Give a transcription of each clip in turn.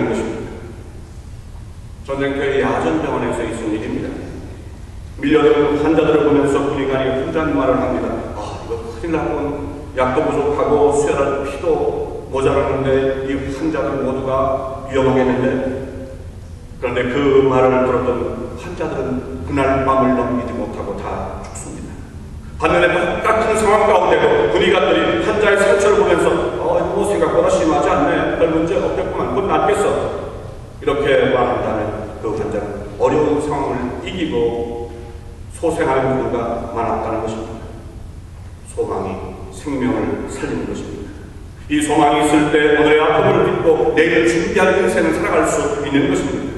일이라는 것입니다. 전쟁터의 야전병원에서 있은 일입니다. 밀려든 환자들을 보면서 군의관이 혼잣말을 합니다. 아, 이거 큰일 났군. 약도 부족하고 수혈할 피도 모자라는데 이 환자들 모두가 위험하겠는데 그런데 그 말을 들었던 환자들은 그날 밤을 넘기지 못하고 다 죽습니다. 반면에 똑같은 상황 가운데도 군의관들이 환자의 상처를 보면서 어, 이거 뭐 생각보다 심하지 않네. 별 문제 없겠구만. 곧 낫겠어. 이렇게 말한다면 그 환자는 어려운 상황을 이기고 소생하는 경우가 많았다는 것입니다. 소망이 생명을 살리는 것입니다. 이 소망이 있을 때 오늘의 아픔을 딛고 내일 준비할 인생을 살아갈 수 있는 것입니다.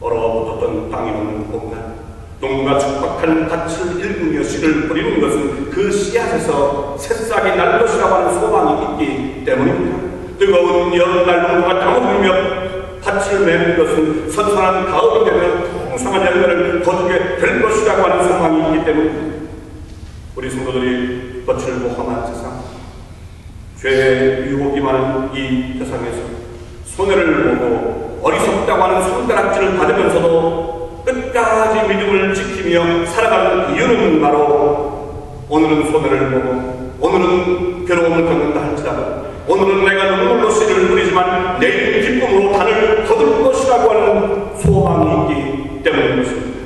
얼어붙었던 땅이 없는 공간, 농가 척박한 밭을 읽으며 씨를 뿌리는 것은 그 씨앗에서 새싹이 날 것이라고 하는 소망이 있기 때문입니다. 뜨거운 농가가 땅을 흘며 밭을 메는 것은 선선한 가을이 되면 풍성한 열매를 거두게 될 것이라고 하는 소망이 있기 때문입니다. 우리 성도들이 거칠고 험한 세상, 죄의 유혹이 많은 이 세상에서 손해를 보고 어리석다고 하는 손가락질을 받으면서도 끝까지 믿음을 지키며 살아가는 이유는 바로 오늘은 손해를 보고 오늘은 괴로움을 겪는다 할지라도 오늘은 내가 눈물로 씨를 뿌리지만 내일은 기쁨으로 단을 거둘 것이라고 하는 소망이 있기 때문인 것입니다.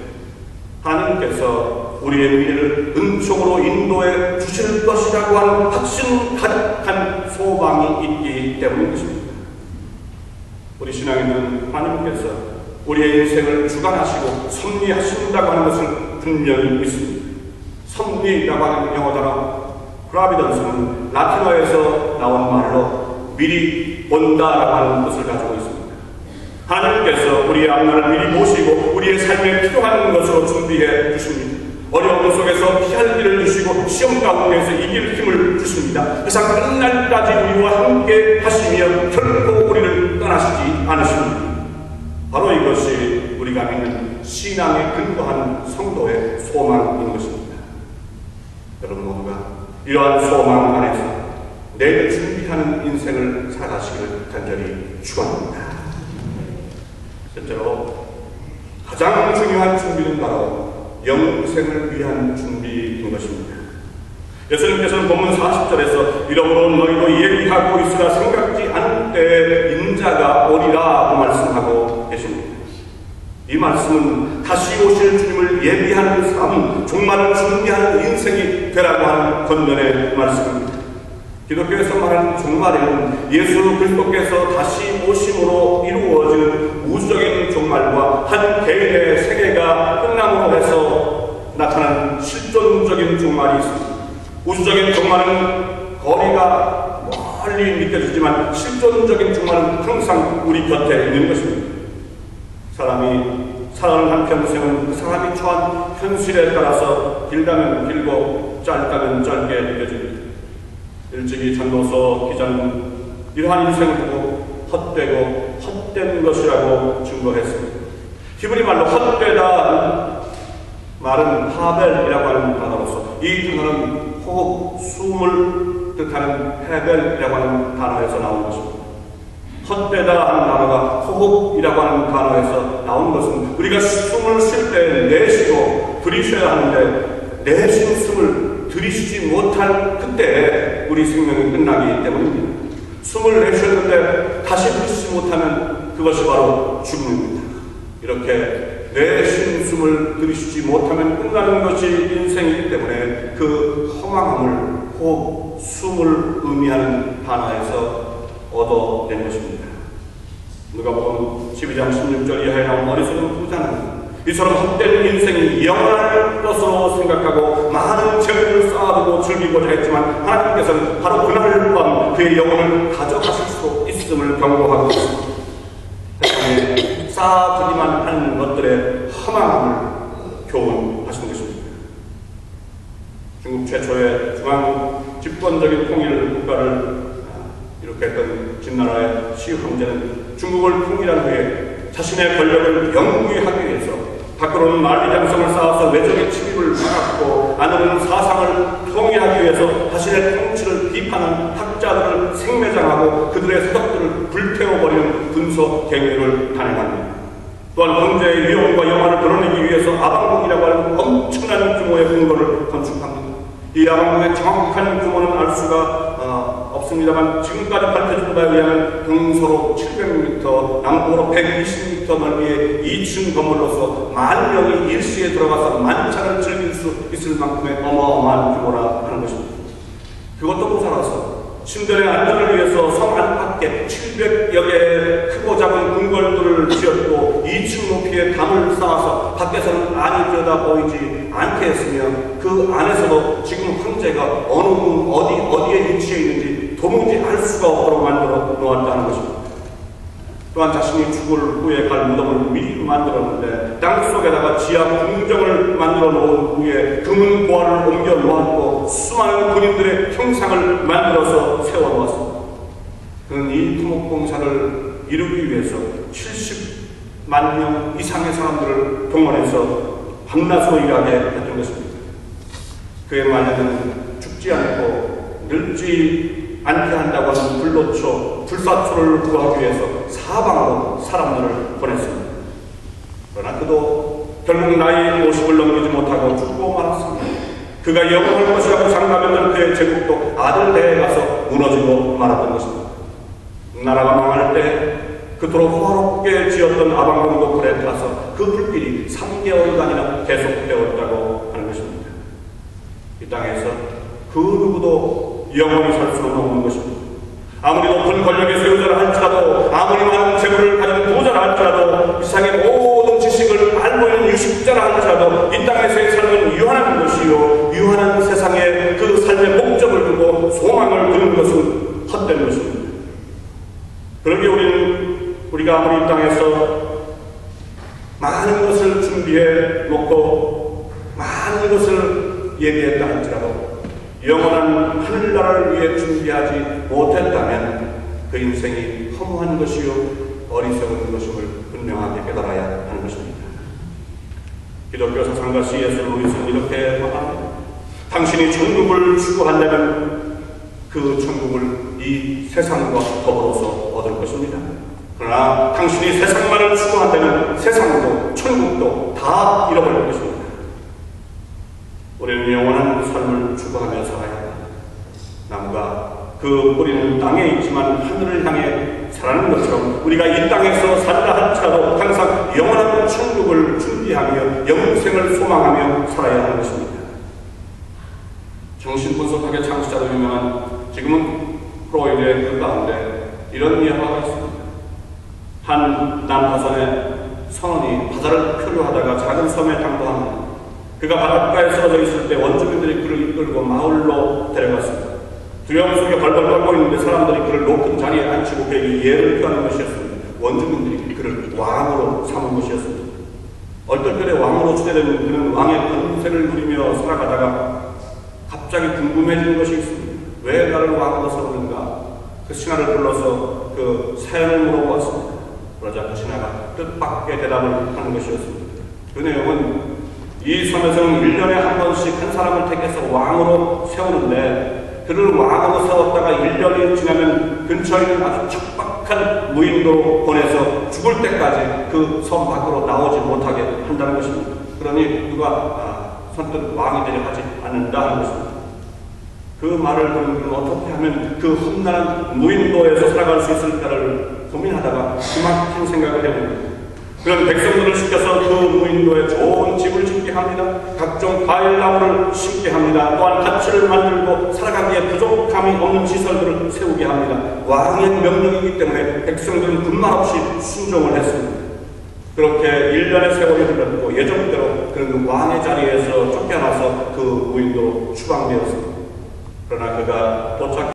하나님께서 우리의 미래를 은총으로 인도해 주실 것이라고 하는 확신 가득한 소망이 있기 때문인 것입니다. 우리 신앙에는 하나님께서 우리의 인생을 주관하시고 섭리하신다고 하는 것을 분명히 믿습니다. 섭리라고 하는 영어 단어 프라비던스는 라틴어에서 나온 말로 미리 본다라고 하는 뜻을 가지고 있습니다. 하나님께서 우리의 앞날을 미리 모시고 우리의 삶에 필요한 것으로 준비해 주십니다. 어려움 속에서 피할 길을 주시고 시험 가운데서 이길 힘을 주십니다. 세상 끝날까지 우리와 함께 하시며 결코 우리를 떠나시지 않으십니다. 바로 이것이 우리가 믿는 신앙에 근거한 성도의 소망인 것입니다. 이러한 소망 안에서 내일 준비하는 인생을 살아가시기를 간절히 축원합니다. 실제로 가장 중요한 준비는 바로 영생을 위한 준비인 것입니다. 예수님께서는 본문 40절에서 이러므로 너희도 예비하고 있으라 생각지 않을 때 인자가 오리라 고 말씀하고 계십니다. 이 말씀은 다시 오실 주님을 예비하는 삶, 종말을 준비하는 인생이 되라고 하는 권면의 말씀입니다. 기독교에서 말하는 종말에는 예수 그리스도께서 다시 오심으로 이루어지는 우주적인 종말과 한 개인의 세계가 끝남으로 해서 나타난 실존적인 종말이 있습니다. 우주적인 종말은 거리가 멀리 느껴지지만 실존적인 종말은 항상 우리 곁에 있는 것입니다. 사람이 살아가는 한평생은 그 사람이 처한 현실에 따라서 길다면 길고 짧다면 짧게 느껴집니다. 일찍이 전도서 기자는 이러한 인생을 보고 헛되고 헛된 것이라고 증거했습니다. 히브리 말로 헛되다 말은 하벨이라고 하는 단어로서 이 단어는 호흡, 숨을 뜻하는 헤벨이라고 하는 단어에서 나온 것입니다. 헛되다 하는 단어가 호흡이라고 하는 단어에서 나온 것은 우리가 숨을 쉴 때 내쉬고 들이쉬어야 하는데 내쉬는 숨을 들이쉬지 못할 그때 우리 생명이 끝나기 때문입니다. 숨을 내쉬었는데 다시 들이쉬지 못하면 그것이 바로 죽음입니다. 이렇게 내쉬는 숨을 들이쉬지 못하면 끝나는 것이 인생이기 때문에 그 허망함을 호흡, 숨을 의미하는 단어에서 얻어낸 것입니다. 누가 보면 12장 16절 이하에 나온 어리석은 부자는 이처럼 헛된 인생이 영원할 것으로 생각하고 많은 재물을 쌓아두고 즐기고자 했지만 하나님께서는 바로 그날 밤 그의 영혼을 가져가실 수 있음을 경고하고 있습니다. 쌓아두기만 하는 것들의 허망함을 교훈하신 것입니다. 중국 최초의 중앙 집권적인 통일 국가를 이룩했던 진나라의 시 황제는 중국을 통일한 후에 자신의 권력을 영구히 하기 위해서 밖으로는 만리장성을 쌓아서 외적의 침입을 막았고 안으로는 사상을 통일하기 위해서 자신의 통치를 비판한 학자들을 생매장하고 그들의 서적들을 불태워버리는 군서 경유를 단행합니다. 또한 황제의 위엄과 영화를 드러내기 위해서 아방궁이라고 하는 엄청난 규모의 궁궐을 건축합니다. 이 아방궁의 정확한 규모는 알 수가 어, 없습니다만 지금까지 밝혀진 바에 의하면 동서로 700m, 남북으로 120m 넓이의 2층 건물로서 만 명이 일시에 들어가서 만찬을 즐길 수 있을 만큼의 어마어마한 규모라 하는 것입니다. 그것도 모자라서 신들의 안전을 위해서 성 안팎에 700여 개의 크고 작은 궁궐들을 지었고 2층 높이의 담을 쌓아서 밖에서는 안이 들여다 보이지 않게 했으며 그 안에서도 지금 황제가 어느 문 어디 어디에 위치해 있는지 도무지 알 수가 없도록 만들어 놓았다는 것입니다. 또한 자신이 죽을 후에 갈 무덤을 미리 만들었는데 땅 속에다가 지하 궁정을 만들어 놓은 후에 금은 보화를 옮겨 놓았고 군인들의 형상을 만들어서 세워 놓았습니다. 그는 이 토목공사를 이루기 위해서 70만 명 이상의 사람들을 동원해서 밤낮으로 일하게 했던 것입니다. 그의 말에는 죽지 않고 늙지 않게 한다고 하는 불로초, 불사초를 구하기 위해서 사방으로 사람들을 보냈습니다. 그러나 그도 결국 나이 50을 넘기지 못하고 죽고 말았습니다. 그가 영원할 것이라고 장담했던 그의 제국도 아들 대에 가서 무너지고 말았던 것입니다. 나라가 망할 때 그토록 호화롭게 지었던 아방궁도 불에 타서 그 불길이 3개월간이나 계속되었다고 하는 것입니다. 이 땅에서 그 누구도 영원히 살 수는 없는 것입니다. 아무리 높은 권력에 세우자라 할지라도 아무리 많은 재물을 가진 부자라 할지라도 이 세상의 소망을 두는 것은 헛된 것입니다. 그러기에 우리는 우리가 아무리 이 땅에서 많은 것을 준비해 놓고 많은 것을 예비했다 할지라도 영원한 하늘나라를 위해 준비하지 못했다면 그 인생이 허무한 것이요 어리석은 것임을 분명하게 깨달아야 하는 것입니다. 기독교 사상가 C.S. 루이스는 이렇게 말합니다. 당신이 천국을 추구한다면 그 천국을 이 세상과 더불어서 얻을 것입니다. 그러나 당신이 세상만을 추구한다면 세상도 천국도 다 잃어버릴 것입니다. 우리는 영원한 삶을 추구하며 살아야 합니다. 남과 그 뿌리는 땅에 있지만 하늘을 향해 살아는 것처럼 우리가 이 땅에서 살다 할지라도 항상 영원한 천국을 준비하며 영생을 소망하며 살아야 하는 것입니다. 정신 분석학의 창시자로 유명한 지금은 프로이드의 그 가운데 이런 예화가 있습니다. 한 남파선의 선원이 바다를 표류하다가 작은 섬에 당도합니다. 그가 바닷가에 쓰러져 있을 때 원주민들이 그를 이끌고 마을로 데려갔습니다. 두려움 속에 벌벌 떨고 있는데 사람들이 그를 높은 자리에 앉히고 그에게 예를 표하는 것이었습니다. 원주민들이 그를 왕으로 삼은 것이었습니다. 얼떨결에 왕으로 추대된 그는 왕의 권세를 누리며 살아가다가 갑자기 궁금해지는 것이 있습니다. 왜 나를 왕으로 삼는가? 그 신하를 불러서 그 사연을 물어보았습니다. 그러자 그 신하가 뜻밖의 대답을 하는 것이었습니다. 그 내용은 이 섬에서는 1년에 한 번씩 한 사람을 택해서 왕으로 세우는데 그를 왕으로 세웠다가 1년이 지나면 근처에 있는 아주 척박한 무인도로 보내서 죽을 때까지 그 섬 밖으로 나오지 못하게 한다는 것입니다. 그러니 누가 아, 선뜻 왕이 되려 하지 않는다 하는 것입니다. 그 말을 듣는 어떻게 하면 그 험난한 무인도에서 살아갈 수 있을까를 고민하다가 그만큼 생각을 해봅니다. 그런 백성들을 시켜서 그 무인도에 좋은 집을 짓게 합니다. 각종 과일 나무를 심게 합니다. 또한 밭을 만들고 살아가기에 부족함이 없는 시설들을 세우게 합니다. 왕의 명령이기 때문에 백성들은 군말 없이 순종을 했습니다. 그렇게 1년의 세월이 흘렀고 예정대로 그는 왕의 자리에서 쫓겨나서 그 무인도로 추방되었습니다. 그러나 그가 도착